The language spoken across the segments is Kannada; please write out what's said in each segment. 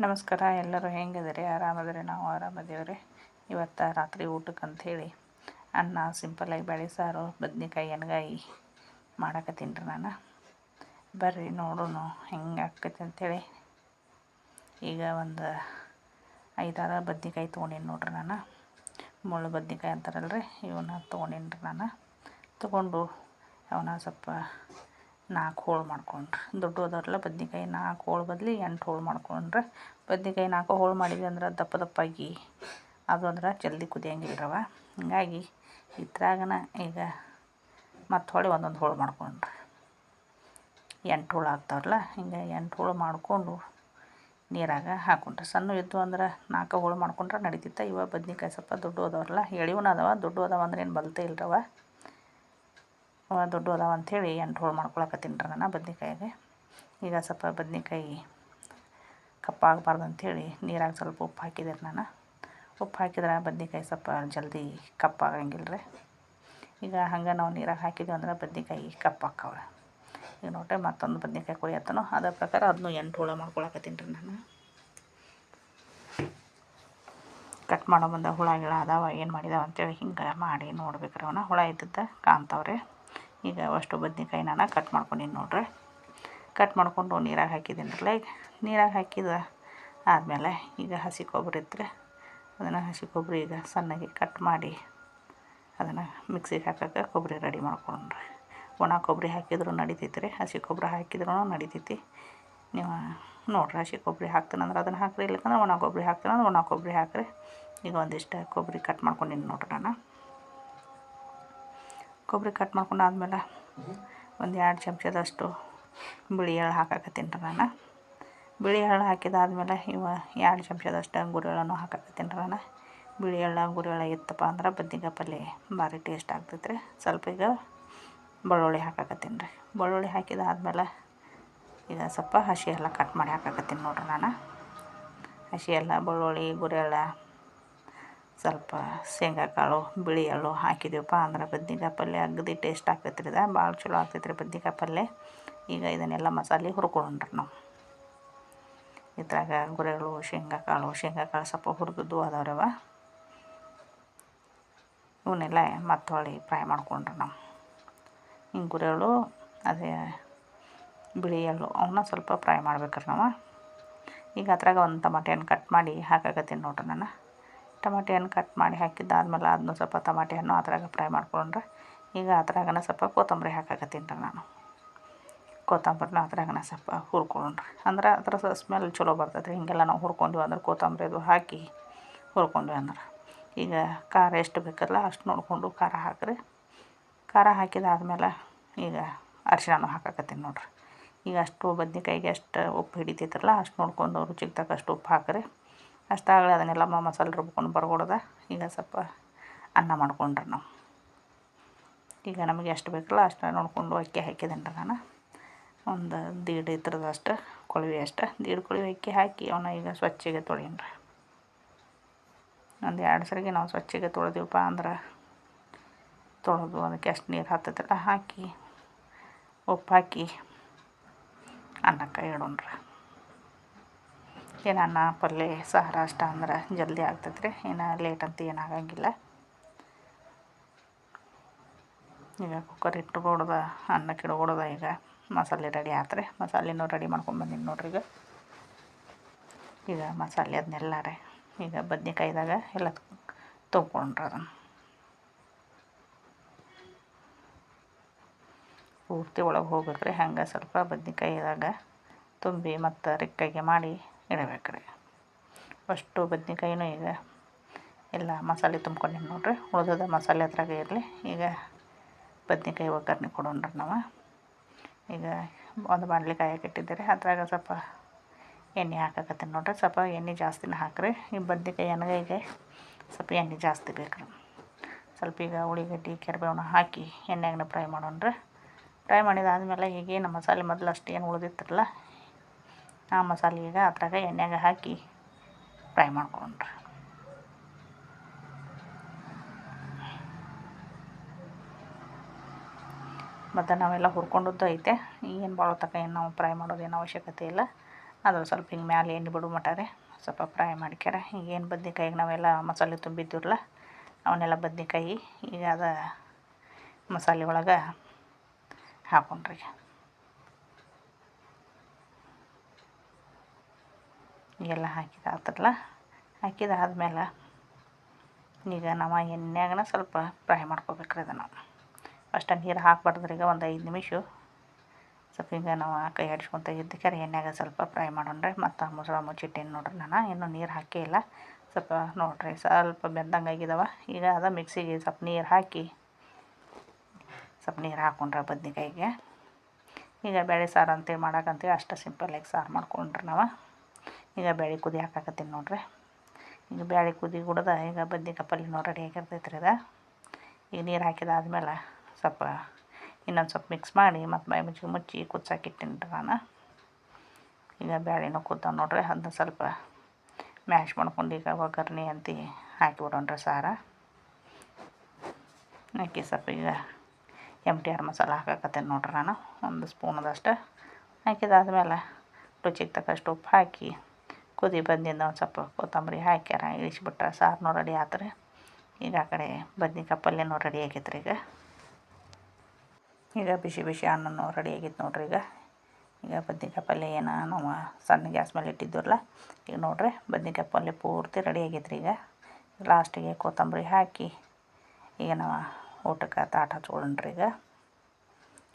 ನಮಸ್ಕಾರ, ಎಲ್ಲರೂ ಹೆಂಗಿದ್ದೀರಿ? ಆರಾಮದ್ರಿ ನಾವು ಆರಾಮದೇವ್ರಿ ಇವತ್ತು ರಾತ್ರಿ ಊಟಕ್ಕೆ ಅಂಥೇಳಿ ಅನ್ನ ಸಿಂಪಲಾಗಿ ಬೇಳೆ ಸಾರು, ಬದ್ನೆಕಾಯಿ ಎಣ್ಗಾಯಿ ಮಾಡಕತ್ತೀನಿ ರೀ ನಾನು. ಬರ್ರಿ, ನೋಡೋಣ ಹೆಂಗೆ ಆಕೈತಿ ಅಂಥೇಳಿ. ಈಗ ಒಂದು ಐದಾರು ಬದ್ನೆಕಾಯಿ ತೊಗೊಂಡೀನಿ ನೋಡ್ರಿ ನಾನು. ಮುಳ್ಳು ಬದ್ನೆಕಾಯಿ ಅಂತಾರಲ್ರಿ ಇವನ್ನ ತೊಗೊಂಡೀನಿ ರೀ ನಾನು. ತೊಗೊಂಡು ಅವನ್ನ ಸ್ವಲ್ಪ ನಾಲ್ಕು ಹೋಳು ಮಾಡ್ಕೊಂಡ್ರೆ. ದೊಡ್ಡ ಅದಾವಲ್ಲ ಬದ್ನೆಕಾಯಿ ನಾಲ್ಕು ಹೋಳು ಬದಲಿ ಎಂಟು ಹೋಳು ಮಾಡ್ಕೊಂಡ್ರೆ. ಬದ್ನೆಕಾಯಿ ನಾಲ್ಕು ಹೋಳು ಮಾಡಿದ್ವಿ ಅಂದ್ರೆ ದಪ್ಪ ದಪ್ಪಾಗಿ ಅದು ಅಂದ್ರೆ ಜಲ್ದಿ ಕುದಿಯಂಗಿಲ್ಲ ರವ ಹೀಗಾಗಿ ಇದ್ರಾಗನ ಈಗ ಮತ್ತು ಹೊಳೆ ಒಂದೊಂದು ಹೋಳು ಮಾಡ್ಕೊಂಡ್ರೆ. ಎಂಟು ಹೋಳು ಆಗ್ತಾವ್ರಲ್ಲ, ಹಿಂಗೆ ಎಂಟು ಹೋಳು ಮಾಡಿಕೊಂಡು ನೀರಾಗ ಹಾಕೊಂಡ್ರೆ. ಸಣ್ಣ ಇದ್ದು ಅಂದ್ರೆ ನಾಲ್ಕು ಹೋಳು ಮಾಡ್ಕೊಂಡ್ರೆ ನಡಿತಿತ್ತು. ಇವಾಗ ಬದ್ನೆಕಾಯಿ ಸ್ವಲ್ಪ ದೊಡ್ಡ ಅದಾವಲ್ಲ ಎಳಿವನ ಅದಾವ. ದೊಡ್ಡ ಅದಾವ ಅಂದ್ರೆ ಏನು ಬಲ್ತೇ ಇಲ್ರವ ದೊಡ್ಡ ಅದಾವ ಅಂಥೇಳಿ ಎಂಟು ಹೋಳು ಮಾಡ್ಕೊಳಕತ್ತೀನಿ ರೀ ನಾನು ಬದ್ನೆಕಾಯಿಗೆ. ಈಗ ಸ್ವಲ್ಪ ಬದ್ನೆಕಾಯಿ ಕಪ್ಪಾಗಬಾರ್ದು ಅಂಥೇಳಿ ನೀರಾಗ ಸ್ವಲ್ಪ ಉಪ್ಪು ಹಾಕಿದೆ ನಾನು. ಉಪ್ಪು ಹಾಕಿದ್ರೆ ಬದ್ನೆಕಾಯಿ ಸ್ವಲ್ಪ ಜಲ್ದಿ ಕಪ್ಪಾಗಂಗಿಲ್ಲ ರೀ. ಈಗ ಹಂಗೆ ನಾವು ನೀರಾಗ ಹಾಕಿದ್ವಿ ಅಂದ್ರೆ ಬದ್ನೆಕಾಯಿ ಕಪ್ಪಾಕವ ಈಗ ನೋಡ್ರಿ ಮತ್ತೊಂದು ಬದ್ನೆಕಾಯಿ ಕೊಯ್ಯತ್ತನೋ ಅದರ ಪ್ರಕಾರ ಅದನ್ನು ಎಂಟು ಹೋಳು ಮಾಡ್ಕೊಳಕತ್ತೀನಿ ರೀ ನಾನು. ಕಟ್ ಮಾಡೋ ಬಂದ ಹುಳ ಗಿಳ ಅದಾವ, ಏನು ಮಾಡಿದಾವ ಅಂತೇಳಿ ಹಿಂಗೆ ಮಾಡಿ ನೋಡ್ಬೇಕ್ರಿ ಅವನ. ಹುಳ ಇದ್ದದ್ದು ಕಾಣ್ತಾವ್ರಿ. ಈಗ ಅಷ್ಟು ಬದ್ನೆಕಾಯಿ ನಾನು ಕಟ್ ಮಾಡ್ಕೊಂಡೀನಿ ನೋಡ್ರಿ. ಕಟ್ ಮಾಡಿಕೊಂಡು ನೀರಾಗ ಹಾಕಿದ್ದೀನಲ್ಲ ಈಗ ನೀರಾಗ ಹಾಕಿದ ಆದಮೇಲೆ ಈಗ ಹಸಿ ಕೊಬ್ಬರಿ ಇದ್ರೆ ಅದನ್ನು ಹಸಿ ಕೊಬ್ಬರಿ ಈಗ ಸಣ್ಣಗೆ ಕಟ್ ಮಾಡಿ ಅದನ್ನು ಮಿಕ್ಸಿಗೆ ಹಾಕಕ್ಕೆ ಕೊಬ್ಬರಿ ರೆಡಿ ಮಾಡ್ಕೊಂಡ್ರಿ ಒಣ ಕೊಬ್ಬರಿ ಹಾಕಿದ್ರು ನಡಿತೈತೆ ರೀ ಹಸಿ ಕೊಬ್ಬರಿ ಹಾಕಿದ್ರೂ ನಡಿತೈತಿ. ನೀವು ನೋಡ್ರಿ ಹಸಿ ಕೊಬ್ಬರಿ ಹಾಕ್ತೀನಂದ್ರೆ ಅದನ್ನು ಹಾಕ್ರಿ ಇಲ್ಲಕಂದ್ರೆ ಒಣ ಕೊಬ್ಬರಿ ಹಾಕ್ತೀನಂದ್ರೆ ಒಣ ಕೊಬ್ಬರಿ ಹಾಕಿರಿ. ಈಗ ಒಂದಿಷ್ಟು ಕೊಬ್ಬರಿ ಕಟ್ ಮಾಡ್ಕೊಂಡಿನಿ ನೋಡ್ರಿ ನಾನು. ಕೊಬ್ಬರಿ ಕಟ್ ಮಾಡ್ಕೊಂಡು ಆದಮೇಲೆ ಒಂದು ಎರಡು ಚಮಚದಷ್ಟು ಬಿಳಿ ಎಳ್ಳು ಹಾಕಾಕತ್ತೀನಿ ರೀ ನಾನು. ಬಿಳಿ ಎಳ್ಳು ಹಾಕಿದಾದ್ಮೇಲೆ ಇವ ಎರಡು ಚಮಚದಷ್ಟು ಗುರಿ ಎಳ್ಳನ್ನು ಹಾಕಾಕತ್ತೀನಿ ರೀ ನಾನು. ಬಿಳಿ ಎಳ್ಳು ಗುರಿ ಎಳ್ಳು ಇತ್ತಪ್ಪ ಅಂದ್ರೆ ಬದ್ನಿಕಾಯಿ ಪಲ್ಯ ಭಾರಿ ಟೇಸ್ಟ್ ಆಗ್ತೈತೆ ರೀ. ಸ್ವಲ್ಪ ಈಗ ಬೆಳ್ಳುಳ್ಳಿ ಹಾಕಾಕತ್ತೀನಿ ರೀ. ಬೆಳ್ಳುಳ್ಳಿ ಹಾಕಿದಾದ್ಮೇಲೆ ಈಗ ಸ್ವಲ್ಪ ಹಸಿ ಎಲ್ಲ ಕಟ್ ಮಾಡಿ ಹಾಕಾಕತ್ತೀನಿ ನೋಡ್ರಿ ನಾನು. ಹಸಿ ಎಲ್ಲ ಬೆಳ್ಳುಳ್ಳಿ ಗುರಿ ಎಳ್ಳು ಸ್ವಲ್ಪ ಶೇಂಗಾ ಕಾಳು ಬಿಳಿ ಎಳ್ಳು ಹಾಕಿದ್ದೀವಪ್ಪ ಅಂದ್ರೆ ಬದ್ನೆಕಾಯಿ ಪಲ್ಯ ಅಗದಿ ಟೇಸ್ಟ್ ಆಗ್ತೈತೆ ರೀ ಇದು. ಭಾಳ ಚಲೋ ಆಗ್ತೈತೆ ರೀ ಬದ್ನೆಕಾಯಿ ಪಲ್ಯ. ಈಗ ಇದನ್ನೆಲ್ಲ ಮಸಾಲೆ ಹುರ್ಕೊಂಡ್ರಿ ನಾವು. ಇದ್ರಾಗ ಗುರೆಗಳು ಶೇಂಗಾ ಕಾಳು ಸ್ವಲ್ಪ ಹುರಿದದ್ದು ಅದಾವ್ರವ. ಇವನ್ನೆಲ್ಲ ಮತ್ತೆ ಹೊಳ್ಳಿ ಫ್ರೈ ಮಾಡ್ಕೊಂಡ್ರಿ ನಾವು. ಹಿಂಗೆ ಗುರೆಗಳು ಅದೇ ಬಿಳಿ ಎಳ್ಳು ಅವನ್ನ ಸ್ವಲ್ಪ ಫ್ರೈ ಮಾಡ್ಬೇಕ್ರಿ ನಾವು. ಈಗ ಅದ್ರಾಗ ಒಂದು ಟಮಾಟೆ ಕಟ್ ಮಾಡಿ ಹಾಕಾಕತ್ತೀನಿ ನೋಡ್ರಿ ನಾನು. ಟಮಾಟೆ ಹಣ್ಣು ಕಟ್ ಮಾಡಿ ಹಾಕಿದ್ದಾದ್ಮೇಲೆ ಅದನ್ನು ಸ್ವಲ್ಪ ಟಮಾಟೆ ಹಣ್ಣು ಅದ್ರಾಗ ಫ್ರೈ ಮಾಡ್ಕೊಂಡ್ರೆ ಈಗ ಅದ್ರಾಗನ ಸ್ವಲ್ಪ ಕೊತ್ತಂಬರಿ ಹಾಕಾಕತ್ತೀನಿ ರೀ ನಾನು. ಕೊತ್ತಂಬರಿನ ಅದ್ರಾಗನ ಸ್ವಲ್ಪ ಹುರ್ಕೊಂಡ್ರಿ. ಅಂದ್ರೆ ಅದ್ರ ಸ್ಮೆಲ್ ಚಲೋ ಬರ್ತೈತೆ ರೀ. ಹೀಗೆಲ್ಲ ನಾವು ಹುರ್ಕೊಂಡ್ವಿ ಅಂದ್ರೆ ಕೊತ್ತಂಬರಿ ಅದು ಹಾಕಿ ಹುರ್ಕೊಂಡ್ವಿ ಅಂದ್ರೆ. ಈಗ ಖಾರ ಎಷ್ಟು ಬೇಕಲ್ಲ ಅಷ್ಟು ನೋಡಿಕೊಂಡು ಖಾರ ಹಾಕಿರಿ. ಖಾರ ಹಾಕಿದಾದ್ಮೇಲೆ ಈಗ ಅರಿಶಿಣನೂ ಹಾಕಾಕತ್ತೀನಿ ನೋಡ್ರಿ. ಈಗ ಅಷ್ಟು ಬದ್ನೆಕಾಯಿಗೆ ಅಷ್ಟು ಉಪ್ಪು ಹಿಡಿತೈತ್ರಲ್ಲ ಅಷ್ಟು ನೋಡ್ಕೊಂಡು ರುಚಿಗೆ ತಕ್ಕಷ್ಟು ಉಪ್ಪು ಹಾಕಿರಿ. ಅಷ್ಟಾಗಲಿ ಅದನ್ನೆಲ್ಲ ಮಸಾಲೆ ರುಬ್ಕೊಂಡು ಬರ್ಕೊಡ್ದೆ ಈಗ ಸ್ವಲ್ಪ ಅನ್ನ ಮಾಡ್ಕೊಂಡ್ರಿ ನಾವು. ಈಗ ನಮಗೆ ಎಷ್ಟು ಬೇಕಲ್ಲ ಅಷ್ಟು ನೋಡಿಕೊಂಡು ಅಕ್ಕಿ ಹಾಕಿದ್ದೀನಿ ನಾನು. ಒಂದು ದೀಡ್ ಇದ್ರದ್ದು ಅಷ್ಟು, ಕೊಳವೆ ಅಷ್ಟು. ದೀಡ್ ಕೊಳವೆ ಅಕ್ಕಿ ಹಾಕಿ ಅವನ್ನ ಈಗ ಸ್ವಚ್ಛಗೆ ತೊಳೆಯನ್ರಿ. ಒಂದು ಎರಡು ಸರಿಗೆ ನಾವು ಸ್ವಚ್ಛಗೆ ತೊಳೆದಿವಪ್ಪ ಅಂದ್ರೆ ತೊಳೆದು ಅದಕ್ಕೆ ಎಷ್ಟು ನೀರು ಹತ್ತೈತಲ್ಲ ಹಾಕಿ ಉಪ್ಪು ಹಾಕಿ ಅನ್ನಕ್ಕೆ ಇಡೋಣ್ರಿ ಏನು ಅನ್ನ ಪಲ್ಯ ಸಾರು ಅಷ್ಟ ಅಂದ್ರೆ ಜಲ್ದಿ ಆಗ್ತೈತೆ ರೀ ಏನು ಲೇಟ್ ಅಂತ ಏನು ಆಗಂಗಿಲ್ಲ. ಈಗ ಕುಕ್ಕರ್ ಇಟ್ಕೊಡ್ದ, ಅನ್ನಕ್ಕೆ ಇಡ್ಕೊಡ್ದ ಈಗ ಮಸಾಲೆ ರೆಡಿ ಆತ್ರಿ. ಮಸಾಲೆನೂ ರೆಡಿ ಮಾಡ್ಕೊಂಬಂದಿನಿ ನೋಡ್ರಿ ಈಗ. ಈಗ ಮಸಾಲೆ ಅದನ್ನೆಲ್ಲ ರೀ. ಈಗ ಬದ್ನೆಕಾಯಿದಾಗ ಎಲ್ಲ ತೊಗೊಂಡ್ರೆ ಅದನ್ನು. ಪೂರ್ತಿ ಒಳಗೆ ಹೋಗ್ಬೇಕು ರೀ ಹಂಗೆ ಸ್ವಲ್ಪ ಬದ್ನೆಕಾಯಿದಾಗ ತುಂಬಿ ಮತ್ತು ರಿಕ್ಕಾಗೆ ಮಾಡಿ ಇಡಬೇಕು ರೀ ಫಸ್ಟು ಬದ್ನೆಕಾಯಿನೂ ಈಗ ಎಲ್ಲ ಮಸಾಲೆ ತುಂಬ್ಕೊಂಡಿನಿ ನೋಡ್ರಿ. ಉಳ್ದದ ಮಸಾಲೆ ಅದ್ರಾಗೆ ಇರಲಿ. ಈಗ ಬದ್ನೆಕಾಯಿ ಒಗ್ಗರಣೆ ಕೊಡೋಣ್ರಿ ನಾವು. ಈಗ ಒಂದು ಬಾಣಲೆ ಕಾಯಕ್ಕೆ ಇಟ್ಟಿದ್ದೀರಿ ಅದ್ರಾಗ ಸ್ವಲ್ಪ ಎಣ್ಣೆ ಹಾಕಕತ್ತೀನಿ ನೋಡ್ರಿ. ಸ್ವಲ್ಪ ಎಣ್ಣೆ ಜಾಸ್ತಿನೇ ಹಾಕಿರಿ. ಈ ಬದ್ನೆಕಾಯಿ ಈಗ ಸ್ವಲ್ಪ ಎಣ್ಣೆ ಜಾಸ್ತಿ ಬೇಕು ರೀ ಸ್ವಲ್ಪ ಈಗ ಉಳ್ಳಿಗಡ್ಡೆ ಕರಿಬೇವನ್ನ ಹಾಕಿ ಎಣ್ಣೆಗನ್ನ ಫ್ರೈ ಮಾಡೋಣ್ರಿ. ಫ್ರೈ ಮಾಡಿದಾದ್ಮೇಲೆ ಈಗೇನು ಮಸಾಲೆ ಮೊದಲು ಅಷ್ಟು ಏನು ಉಳಿದಿತ್ತಲ್ಲ ಆ ಮಸಾಲೆ ಈಗ ಅದ್ರಾಗ ಎಣ್ಣೆಗೆ ಹಾಕಿ ಫ್ರೈ ಮಾಡ್ಕೊಂಡ್ರಿ. ಮತ್ತು ನಾವೆಲ್ಲ ಹುರ್ಕೊಂಡದ್ದು ಐತೆ. ಏನು ಭಾಳ ತಕ ಏನು ನಾವು ಫ್ರೈ ಏನು ಅವಶ್ಯಕತೆ ಇಲ್ಲ. ಅದು ಸ್ವಲ್ಪ ಹಿಂಗೆ ಮ್ಯಾಲೆ ಎಣ್ಣೆ ಬಿಡು ಮಟ್ಟಾರೆ ಸ್ವಲ್ಪ ಫ್ರೈ ಮಾಡ್ಕ್ಯಾರ. ಈಗೇನು ಬದ್ನಿಕಾಯಿಗೆ ನಾವೆಲ್ಲ ಮಸಾಲೆ ತುಂಬಿದ್ದಿರಲ್ಲ ಅವನ್ನೆಲ್ಲ ಬದ್ನೆಕಾಯಿ ಈಗ ಅದು ಮಸಾಲೆ ಒಳಗೆ ಹಾಕೊಂಡ್ರಿ. ಎಲ್ಲ ಹಾಕಿದ ಹಾಕಿದಾದ್ಮೇಲೆ ಈಗ ನಾವು ಎಣ್ಣೆಯಾಗನ ಸ್ವಲ್ಪ ಫ್ರೈ ಮಾಡ್ಕೋಬೇಕ್ರಿ ಅದನ್ನು. ಫಸ್ಟ್ ನೀರು ಹಾಕ್ಬಾರ್ದ್ರಿ ಈಗ ಒಂದು ಐದು ನಿಮಿಷ. ಸ್ವಲ್ಪ ಈಗ ನಾವು ಕೈ ಆಡಿಸ್ಕೊತ ಇದ್ದಕ್ಕಾರೆ ಎಣ್ಣೆಗೆ ಸ್ವಲ್ಪ ಫ್ರೈ ಮಾಡೋಣ್ರಿ. ಮತ್ತು ಮೊಸರ ಮುಚ್ಚಿಟ್ಟೇನು ನೋಡ್ರಿ ನಾನು. ಇನ್ನೂ ನೀರು ಹಾಕೇ ಇಲ್ಲ. ಸ್ವಲ್ಪ ನೋಡ್ರಿ ಸ್ವಲ್ಪ ಬೆಂದಂಗೆ ಆಗಿದಾವೆ. ಈಗ ಅದ ಮಿಕ್ಸಿಗೆ ಸ್ವಲ್ಪ ನೀರು ಹಾಕಿ ಸ್ವಲ್ಪ ನೀರು ಹಾಕೊಂಡ್ರೆ ಬದ್ನಿಕಾಯಿಗೆ. ಈಗ ಬೇಳೆ ಸಾರು ಅಂತೇಳಿ ಮಾಡೋಕ್ಕಂತೇಳಿ ಅಷ್ಟು ಸಿಂಪಲ್ಲಾಗಿ ಸಾರು ಮಾಡ್ಕೊಂಡ್ರಿ ನಾವು. ಈಗ ಬ್ಯಾಳಿ ಕುದಿ ಹಾಕಾಕತ್ತೀನಿ ನೋಡ್ರಿ. ಈಗ ಬ್ಯಾಳಿ ಕುದಿ ಕುಡ್ದ ಈಗ ಬದ್ನಿಕಾಯಿ ಪಲ್ಯನೂ ರೆಡಿ ಆಗಿರ್ತೈತೆ ರೀ ಇದು ಈಗ ನೀರು ಹಾಕಿದಾದ್ಮೇಲೆ ಸ್ವಲ್ಪ ಇನ್ನೊಂದು ಸ್ವಲ್ಪ ಮಿಕ್ಸ್ ಮಾಡಿ ಮತ್ತು ಬಾಯಿ ಮುಚ್ಚಿ ಮುಚ್ಚಿ ಕುದ್ಸಾಕಿಟ್ಟಿನಿ ರೀ ನಾನು. ಈಗ ಬ್ಯಾಳಿನೂ ಕುದ್ದಾವೆ ನೋಡ್ರಿ, ಅದನ್ನ ಸ್ವಲ್ಪ ಮ್ಯಾಶ್ ಮಾಡ್ಕೊಂಡು ಈಗ ಒಗ್ಗರ್ಣೆ ಅಂತಿ ಹಾಕಿಬಿಡೋಣ್ರಿ ಸಾರ. ಹಾಕಿ ಸ್ವಲ್ಪ ಈಗ ಎಂ ಟಿ ಆರ್ ಮಸಾಲ ಹಾಕಾಕತ್ತೇನೆ ನೋಡ್ರಿ ನಾನು, ಒಂದು ಸ್ಪೂನದಷ್ಟು ಹಾಕಿದಾದ್ಮೇಲೆ ರುಚಿಗೆ ತಕ್ಕಷ್ಟು ಉಪ್ಪು ಹಾಕಿ ಕುದಿ ಬಂದಿಂದ ಒಂದು ಸ್ವಲ್ಪ ಕೊತ್ತಂಬರಿ ಹಾಕ್ಯಾರ ಇಳಿಸ್ಬಿಟ್ರೆ ಸಾರನೂ ರೆಡಿ ಆತು ರೀ ಈಗ ಆ ಕಡೆ ಬದ್ನಿಕಾಯಿ ಪಲ್ಯನೂ ರೆಡಿ ಆಗೈತೆ ರೀ ಈಗ. ಈಗ ಬಿಸಿ ಬಿಸಿ ಅನ್ನನೂ ರೆಡಿ ಆಗೈತೆ ನೋಡ್ರಿ ಈಗ. ಈಗ ಬದ್ನಿಕಾಯಿ ಪಲ್ಯ ಏನು ಸಣ್ಣ ಗ್ಯಾಸ್ ಮೇಲೆ ಇಟ್ಟಿದ್ದೀವಲ್ಲ ಈಗ ನೋಡ್ರಿ ಬದ್ನಿಕಾಯಿ ಪಲ್ಯ ಪೂರ್ತಿ ರೆಡಿ ಆಗೈತೆ ರೀ ಈಗ. ಲಾಸ್ಟಿಗೆ ಕೊತ್ತಂಬರಿ ಹಾಕಿ ಈಗ ನಾವು ಊಟಕ್ಕೆ ತಾಟ ಹಚ್ಕೊಳ್ಳೋಣ್ರಿ ಈಗ.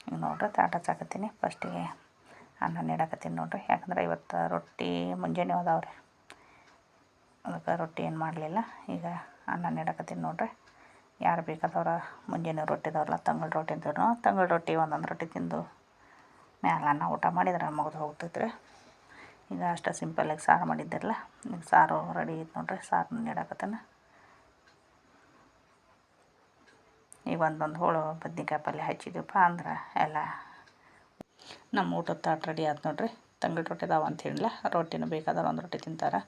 ಈಗ ನೋಡ್ರಿ ತಾಟ ಹಚ್ಚಾಕತ್ತೀನಿ. ಫಸ್ಟಿಗೆ ಅನ್ನ ನೀಡಕತ್ತೀನಿ ನೋಡಿರಿ. ಯಾಕಂದ್ರೆ ಇವತ್ತು ರೊಟ್ಟಿ ಮುಂಜಾನೆ ಹೋದವ್ರಿ ಅದಕ್ಕೆ ರೊಟ್ಟಿ ಏನು ಮಾಡಲಿಲ್ಲ. ಈಗ ಅನ್ನ ನೀಡಕತ್ತೀನಿ ನೋಡಿರಿ. ಯಾರು ಬೇಕಾದವ್ರ ಮುಂಜಾನೆ ರೊಟ್ಟಿದವ್ರಲ್ಲ, ತಂಗಳ ರೊಟ್ಟಿ ಅಂತೀವಿ ತಂಗಳ ರೊಟ್ಟಿ ಒಂದೊಂದು ರೊಟ್ಟಿ ತಿಂದು ಮ್ಯಾಲೆ ಅನ್ನ ಊಟ ಮಾಡಿದ್ರೆ ಮುಗಿದು ಹೋಗ್ತೈತ್ರಿ. ಈಗ ಅಷ್ಟು ಸಿಂಪಲ್ಲಾಗಿ ಸಾರು ಮಾಡಿದ್ದಿರಲ್ಲ, ಈಗ ಸಾರು ರೆಡಿ ಐತೆ ನೋಡ್ರಿ. ಸಾರು ನೀಡಾಕತ್ತಾನ. ಈಗ ಒಂದೊಂದು ಹೋಳು ಬದ್ನಿಕಾಯಿ ಪಲ್ಯ ಹಚ್ಚಿದ್ದೀವಪ್ಪ ಅಂದ್ರೆ ಎಲ್ಲ ನಮ್ಮ ಊಟದ ತಾಟ್ ರೆಡಿ ಆಯ್ತು ನೋಡ್ರಿ. ತಂಗಳು ರೊಟ್ಟಿ ಅದಾವ ಅಂತ ಹೇಳಿಲ್ಲ. ರೊಟ್ಟಿನೂ ಬೇಕಾದ್ರೆ ಒಂದು ರೊಟ್ಟಿ ತಿಂತಾರೆ.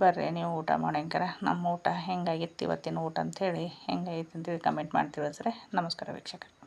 ಬರ್ರಿ, ನೀವು ಊಟ ಮಾಡಂಕರ ನಮ್ಮ ಊಟ ಹೆಂಗಾಗಿತ್ತು ಇವತ್ತಿನ ಊಟ ಅಂಥೇಳಿ ಹೆಂಗಾಗಿತ್ತು ಅಂತೇಳಿ ಕಮೆಂಟ್ ಮಾಡಿ ತಿಳಿಸ್ರಿ ನಮಸ್ಕಾರ ವೀಕ್ಷಕರೇ.